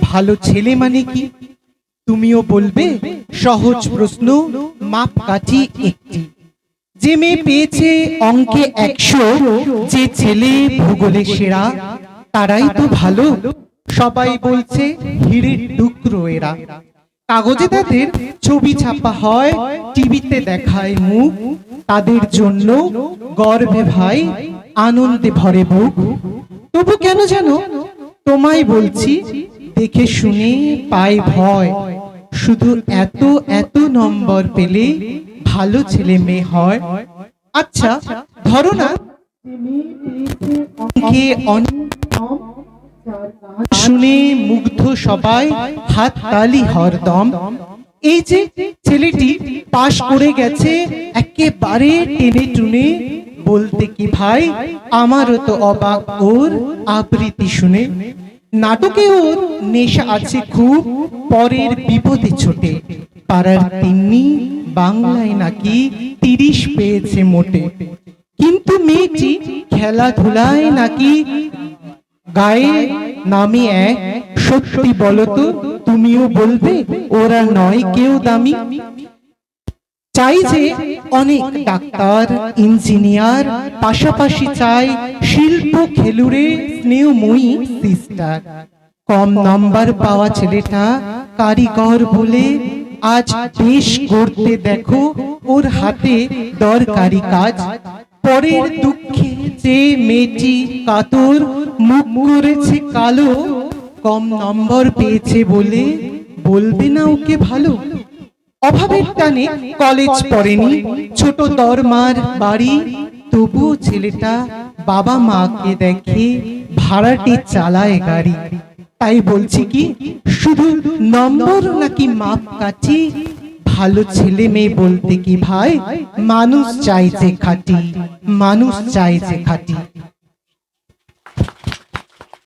ভালো ছেলে মানে কি? তুমিও বলবে, সহজ প্রশ্ন মাপ কাঠি একটি। যে মেয়ে পেয়েছে অঙ্কে একশো, যে ছেলে ভূগোলে সেরা, তারাই তো ভালো। সবাই বলছে হিড়ের টুকরো এরা। কাগজে তাদের ছবি ছাপা হয়, টিভিতে দেখায় মুখ। তাদের জন্য গর্বে ভাই, আনন্দে ভরে বুক। তবু কেন জানো? তোমায় বলছি দেখে শুনে পাই ভয়। শুধু এত এত নম্বর পেলে ভালো ছেলে মেয়ে হয়। আচ্ছা ধরো না শুনে মুগ্ধ সবাই হাত তালি হরদম এই যে ছেলেটি পাশ করে গেছে, একেবারে টেনে টুনে বলতে কি ভাই, আমারও তো অবাক ওর আবৃত্তি শুনে। নাটকে ওর নেশা আছে খুব, পরের বিপদে ছোটে। পাড়ার তিন্নি বাংলায় নাকি তিরিশ পেয়েছে মোটে। কিন্তু মেয়েটি খেলাধুলায় নাকি গায়ে নামে এক, সত্যি বলতো তুমিও বলবে, ওরা নয় কেউ দামি? চাই যে অনেক ডাক্তার, ইঞ্জিনিয়ার, পাশাপাশি চাই শিল্প খেলুড়ে স্নেহময়ী সিস্টার। কম নাম্বার পাওয়া ছেলেটা কারিগর বলে আজ বেশ করতে দেখো ওর হাতে দরকারি কাজ। পরের দুঃখে যে মেয়েটি কাতর, মুখ করেছে কালো, কম নম্বর পেয়েছে বলে বলবে না ওকে ভালো? অভাবের টানে কলেজ পড়েনি। ছোট দরমার বাড়ি। তবুও ছেলেটা বাবা মাকে দেখে ভাড়াটি চালায় গাড়ি। তাই বলছি কি শুধু নম্বর নাকি মাপ কাঠি? ভালো ছেলে মেয়ে বলতে কি ভাই? মানুষ চাই যে খাটি। মানুষ চাই যে খাটি।